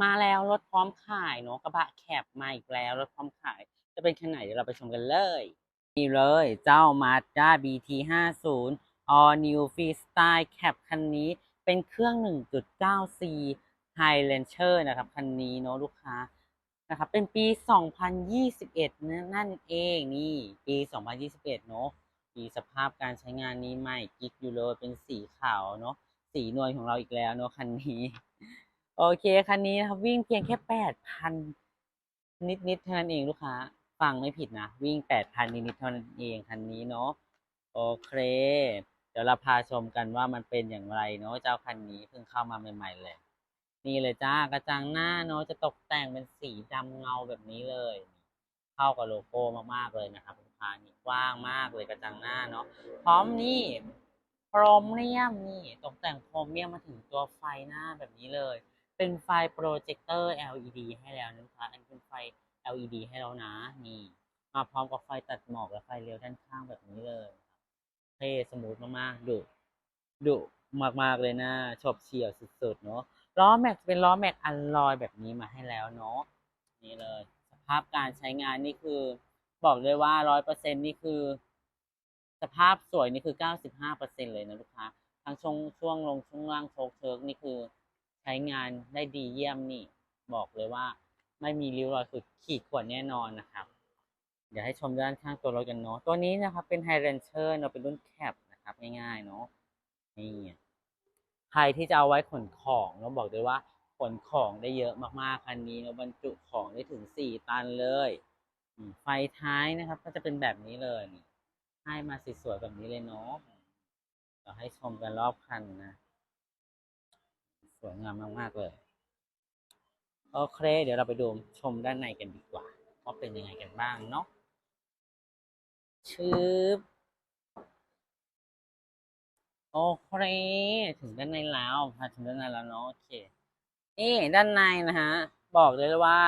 มาแล้วรถพร้อมขายเนาะกระบะแคบมาอีกแล้วรถพร้อมขาย จะเป็นคันไหนเดี๋ยวเราไปชมกันเลย นี่เลยเจ้า Mazda BT 50 All New Freestyle Cab คันนี้เป็นเครื่อง 1.9C Highlander นะครับ คันนี้เนาะลูกค้านะครับเป็นปี 2021นนั่นเองนี่ปี 2021 เนาะมีสภาพการใช้งานนี้ใหม่กิ๊กอยู่เลยเป็นสีขาวเนาะสีนวลของเราอีกแล้วเนาะคันนี้ โอเคคันนี้นะครับวิ่งเพียงแค่แปดพันนิดๆเท่านั้นเองลูกค้า ฟังไม่ผิดนะ วิ่งแปดพันนิดๆเท่านั้นเองคันนี้เนาะโอเค เดี๋ยวเราพาชมกันว่ามันเป็นอย่างไรเนาะเจ้าคันนี้เพิ่งเข้ามาใหม่ ๆ เลย นี่เลยจ้ากระจังหน้าเนาะจะตกแต่งเป็นสีดำเงาแบบนี้เลย เข้ากับโลโก้มากๆเลยนะครับลูกค้านี่กว้างมากเลยกระจังหน้าเนาะพร้อมนี่โครเมียมนี่ตกแต่งโครเมียมมาถึงตัวไฟหน้าแบบนี้เลย เป็นไฟโปรเจคเตอร์ LED ให้แล้วนะค้าอันเป็นไฟ LED ให้แล้วนะนี่มาพร้อมกับไฟตัดหมอกและไฟเลี้ยวด้านข้างแบบนี้เลยเท่สมูทมากๆดุดุมากๆเลยนะชอบเฉียวสุดๆเนาะล้อแม็กเป็นล้อแม็กอันลอยแบบนี้มาให้แล้วเนาะนี่เลย สภาพการใช้งานนี่คือ บอกเลยว่าร้อยเปอร์เซ็นนี่คือ สภาพสวยนี่คือเก้าสิบห้าเปอร์เซ็นเลยนะลูกค้าทั้งช่วงช่วงลงช่วงล่างโชกเชิกนี่คือ ใช้งานได้ดีเยี่ยมนี่ บอกเลยว่า ไม่มีริ้วรอยคือขีดข่วนแน่นอนนะครับ เดี๋ยวให้ชมด้านข้างตัวรถกันเนาะตัวนี้นะครับเป็น Highlander เนาะเป็นรุ่นแคปนะครับง่ายๆเนาะนี่ใครที่จะเอาไว้ขนของเนาบอกเลยว่าขนของได้เยอะมากๆคันนี้เนาบรรจุของได้ถึงสี่ตันเลยไฟท้ายนะครับ ก็จะเป็นแบบนี้เลยให้มาสวยๆแบบนี้เลยเนาะเดี๋ยวให้ชมกันรอบคันนะ วยงามมากๆเลย โอเค เดี๋ยวเราไปดูชมด้านในกันดีกว่าว่าเป็นยังไงกันบ้างเนาะชืบโอเคถึงด้านในแล้วพาถึงด้านในแล้วเนาะโอเคนี่ด้านในนะฮะ บอกเลยว่า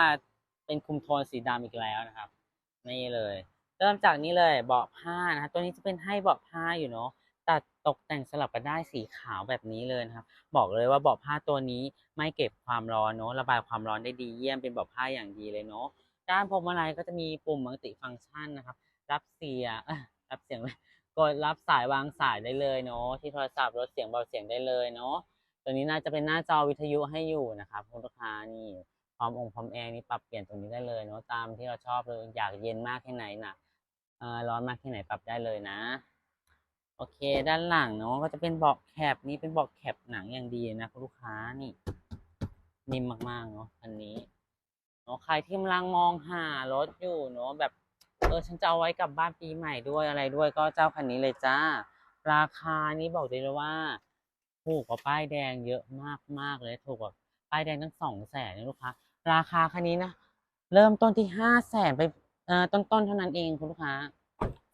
เป็นคุมโทนสีดำอีกแล้วนะครับ นี่เลย เริ่มจากนี้เลยเบาะผ้านะฮะตัวนี้จะเป็นให้เบาะผ้าอยู่เนาะ ตัดตกแต่งสลับกันได้สีขาวแบบนี้เลยนะครับ บอกเลยว่าเบาะผ้าตัวนี้ไม่เก็บความร้อนเนาะระบายความร้อนได้ดีเยี่ยมเป็นเบาะผ้าอย่างดีเลยเนาะด้านพวงมาลัยก็จะมีปุ่มมัลติฟังก์ชันนะครับ รับเสียงรับเสียงกดรับสายวางสายได้เลยเนาะที่โทรศัพท์ลดเสียงเบาเสียงได้เลยเนาะตัวนี้น่าจะเป็นหน้าจอวิทยุให้อยู่นะครับคุณลูกค้านี่พร้อมองค์พร้อมแอร์นี่ปรับเปลี่ยนตรงนี้ได้เลยเนาะตามที่เราชอบเลยอยากเย็นมากแค่ไหนนะเอ่อร้อนมากแค่ไหนปรับได้เลยนะ โอเค ด้านหลังเนาะก็จะเป็นเบาะแคบนี่เป็นเบาะแคบหนังอย่างดีนะคุณลูกค้านี่นิ่มมากๆเนาะอันนี้เนาะใครที่กำลังมองหารถอยู่เนาะแบบเออฉันจะเอาไว้กลับบ้านปีใหม่ด้วยอะไรด้วย ก็เจ้าคันนี้เลยจ้า ราคานี้บอกได้เลยว่าถูกกว่าป้ายแดงเยอะมากๆเลยถูกกว่าป้ายแดงตั้งสองแสนนะลูกค้าราคาคันนี้นะเริ่มต้นที่ห้าแสนไปเอ่อต้นๆเท่านั้นเองคุณลูกค้า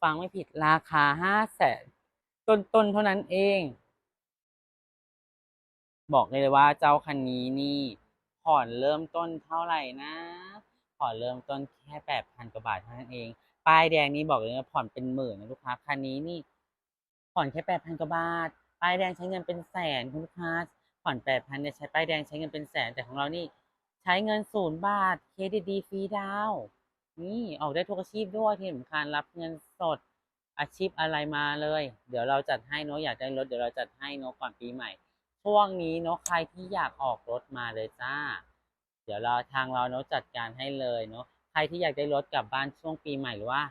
ฟังไม่ผิดราคาห้าแสน ต้นๆเท่านั้นเอง บอกเลยว่าเจ้าคันนี้นี่ผ่อนเริ่มต้นเท่าไหร่นะ ผ่อนเริ่มต้นแค่แปดพันกว่าบาทเท่านั้นเอง ป้ายแดงนี่บอกเลยว่าผ่อนเป็นหมื่นนะลูกค้าคันนี้นี่ ผ่อนแค่แปดพันกว่าบาท ป้ายแดงใช้เงินเป็นแสนคุณลูกค้า ผ่อนแปดพันเนี่ยใช้ป้ายแดงใช้เงินเป็นแสนแต่ของเรานี่ ใช้เงินศูนย์บาทเครดิตดีฟรีดาวน์นี่ออกได้ทุกอาชีพด้วยที่สำคัญรับเงินสด อาชีพอะไรมาเลย เดี๋ยวเราจัดให้เนาะอยากได้รถเดี๋ยวเราจัดให้เนาะก่อนปีใหม่ ช่วงนี้เนาะใครที่อยากออกรถมาเลยจ้า เดี๋ยวเราทางเราเนาะจัดการให้เลยเนาะใครที่อยากได้รถกลับบ้านช่วงปีใหม่หรือว่า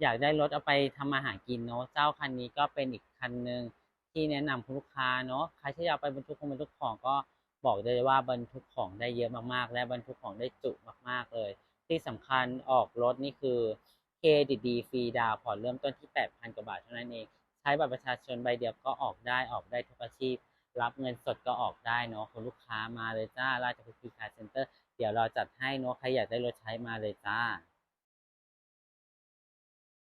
อยากได้รถเอาไปทำมาหากินเนาะเจ้าคันนี้ก็เป็นอีกคันหนึ่งที่แนะนำคุณลูกค้าเนาะใครที่อยากไปบรรทุกของบรรทุกของก็บอกได้เลยว่าบรรทุกของได้เยอะมากๆ และบรรทุกของได้จุมากๆเลย ที่สำคัญออกรถนี่คือ เครดิตดีฟรีดาวผ่อนเริ่มต้นที่ 8,000 กว่าบาทเท่านั้นเอง ใช้บัตรประชาชนใบเดียวก็ออกได้ออกได้ทุกอาชีพ รับเงินสดก็ออกได้เนาะคุณลูกค้ามาเลยจ้าราชพฤกษ์คาเซ็นเตอร์เดี๋ยวเราจัดให้เนาะใครอยากได้รถใช้มาเลยจ้า